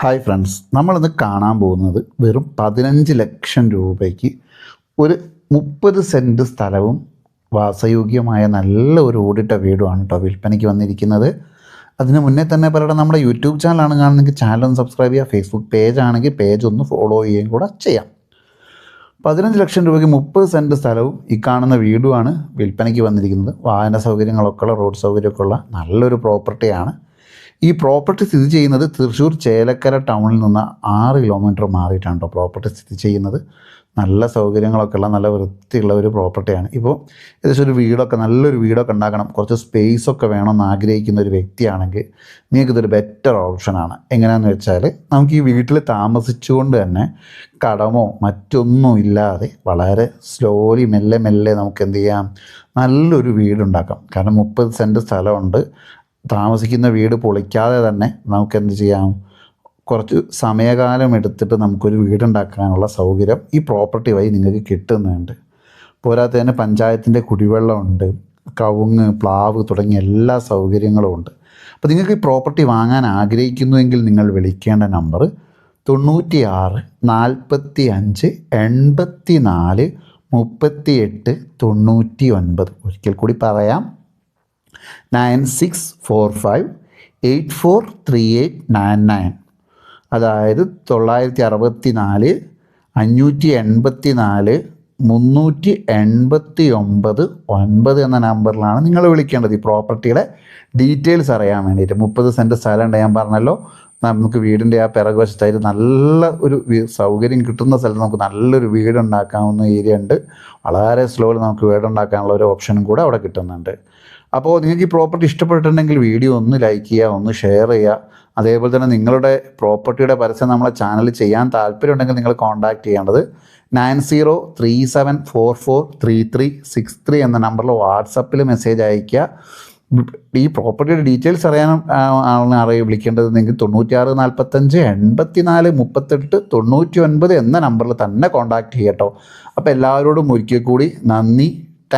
Hi friends നമ്മളിന്ന് കാണാൻ പോകുന്നത് വെറും പതിനഞ്ച് ലക്ഷം രൂപയ്ക്ക് ഒരു മുപ്പത് സെന്റ് സ്ഥലവും വാസയോഗ്യമായ നല്ല ഒരു ഓടിട്ട വീടുമാണ് കേട്ടോ വിൽപ്പനയ്ക്ക് വന്നിരിക്കുന്നത്. അതിന് മുന്നേ തന്നെ പറയണം നമ്മുടെ യൂട്യൂബ് ചാനലാണ് കാണുന്നെങ്കിൽ ചാനൽ ഒന്ന് സബ്സ്ക്രൈബ് ചെയ്യുക ഫേസ്ബുക്ക് പേജ് ആണെങ്കിൽ പേജ് ഒന്ന് ഫോളോ ചെയ്യുകയും കൂടെ ചെയ്യാം. പതിനഞ്ച് ലക്ഷം രൂപയ്ക്ക് മുപ്പത് സെന്റ് സ്ഥലവും ഈ കാണുന്ന വീടുമാണ് വിൽപ്പനയ്ക്ക് വന്നിരിക്കുന്നത്. വാഹന സൗകര്യങ്ങളൊക്കെ ഉള്ള റോഡ് സൗകര്യമൊക്കെ ഉള്ള നല്ലൊരു പ്രോപ്പർട്ടിയാണ് ഈ പ്രോപ്പർട്ടി സ്ഥിതി ചെയ്യുന്നത് തൃശ്ശൂർ ചേലക്കര ടൗണിൽ നിന്ന് ആറ് കിലോമീറ്റർ മാറിയിട്ടാണ് കേട്ടോ പ്രോപ്പർട്ടി സ്ഥിതി ചെയ്യുന്നത്. നല്ല സൗകര്യങ്ങളൊക്കെ ഉള്ള നല്ല വൃത്തിയുള്ള ഒരു പ്രോപ്പർട്ടിയാണ്. ഇപ്പോൾ ഏകദേശം ഒരു വീടൊക്കെ നല്ലൊരു വീടൊക്കെ ഉണ്ടാക്കണം. കുറച്ച് സ്പേസ് ഒക്കെ വേണമെന്ന് ആഗ്രഹിക്കുന്ന ഒരു വ്യക്തിയാണെങ്കിൽ നിങ്ങൾക്ക് ഇതൊരു ബെറ്റർ ഓപ്ഷനാണ് എങ്ങനെയാണെന്ന് വെച്ചാൽ നമുക്ക് ഈ വീട്ടിൽ താമസിച്ചുകൊണ്ട് തന്നെ കടമോ മറ്റൊന്നും ഇല്ലാതെ വളരെ സ്ലോലി മെല്ലെ മെല്ലെ നമുക്ക് എന്ത് ചെയ്യാം? നല്ലൊരു വീടുണ്ടാക്കാം കാരണം മുപ്പത് സെന്റ് സ്ഥലമുണ്ട്. താമസിക്കുന്ന വീട് പൊളിക്കാതെ തന്നെ നമുക്ക് എന്ത് ചെയ്യാം? കുറച്ച് സമയകാലം എടുത്തിട്ട് നമുക്കൊരു വീടുണ്ടാക്കാനുള്ള സൗകര്യം ഈ പ്രോപ്പർട്ടി വഴി നിങ്ങൾക്ക് കിട്ടുന്നുണ്ട്. പോരാത്ത തന്നെ പഞ്ചായത്തിന്റെ കുടിവെള്ളമുണ്ട് കവുങ്ങ് പ്ലാവ് തുടങ്ങിയ എല്ലാ സൗകര്യങ്ങളും ഉണ്ട്. അപ്പോൾ നിങ്ങൾക്ക് ഈ പ്രോപ്പർട്ടി വാങ്ങാൻ ആഗ്രഹിക്കുന്നുവെങ്കിൽ നിങ്ങൾ വിളിക്കേണ്ട നമ്പർ തൊണ്ണൂറ്റി ആറ് നാൽപ്പത്തി അഞ്ച് എൺപത്തി നാല് മുപ്പത്തി എട്ട് തൊണ്ണൂറ്റി ഒൻപത് ഒരിക്കൽ കൂടി പറയാം. Nine six four five eight four three eight nine nine. അതായത് തൊള്ളായിരത്തി അറുപത്തി നാല് അഞ്ഞൂറ്റി എൺപത്തി നാല് മുന്നൂറ്റി എൺപത്തി ഒമ്പത് ഒൻപത് എന്ന നമ്പറിലാണ് നിങ്ങൾ വിളിക്കേണ്ടത്. ഈ പ്രോപ്പർട്ടിയുടെ ഡീറ്റെയിൽസ് അറിയാൻ വേണ്ടിയിട്ട്. മുപ്പത് സെന്റ് സ്ഥലം ഉണ്ട് ഞാൻ പറഞ്ഞല്ലോ. നമുക്ക് വീടിന്റെ ആ പിറകുവശത്തായിട്ട് നല്ല ഒരു സൗകര്യം കിട്ടുന്ന സ്ഥലത്ത് നമുക്ക് നല്ലൊരു വീടുണ്ടാക്കാവുന്ന ഏരിയ ഉണ്ട്. വളരെ സ്ലോയിൽ നമുക്ക് വീടുണ്ടാക്കാനുള്ള ഒരു ഓപ്ഷനും കൂടെ അവിടെ കിട്ടുന്നുണ്ട്. അപ്പോൾ നിങ്ങൾക്ക് ഈ പ്രോപ്പർട്ടി ഇഷ്ടപ്പെട്ടിട്ടുണ്ടെങ്കിൽ വീഡിയോ ഒന്ന് ലൈക്ക് ചെയ്യുക ഒന്ന് ഷെയർ ചെയ്യുക. അതേപോലെ തന്നെ നിങ്ങളുടെ പ്രോപ്പർട്ടിയുടെ പരസ്യം നമ്മളെ ചാനൽ ചെയ്യാൻ താല്പര്യമുണ്ടെങ്കിൽ നിങ്ങൾ കോൺടാക്ട് ചെയ്യേണ്ടത് nine zero three seven four four three three six three എന്ന നമ്പറിൽ വാട്സപ്പിൽ മെസ്സേജ് അയയ്ക്കുക. ഈ പ്രോപ്പർട്ടിയുടെ ഡീറ്റെയിൽസ് അറിയാൻ അറിയ വിളിക്കേണ്ടത്? നിങ്ങൾക്ക് തൊണ്ണൂറ്റിയാറ് നാൽപ്പത്തഞ്ച് എൺപത്തി നാല് മുപ്പത്തെട്ട് തൊണ്ണൂറ്റി ഒൻപത് എന്ന നമ്പറിൽ തന്നെ കോൺടാക്ട് ചെയ്യട്ടോ. അപ്പോൾ എല്ലാവരോടും ഒരിക്കൽ കൂടി നന്ദി.